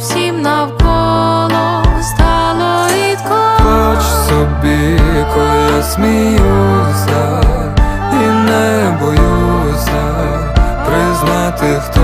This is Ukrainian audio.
всім навколо стало рідко Хоч собі, коли сміюся, і не боюся признати хто.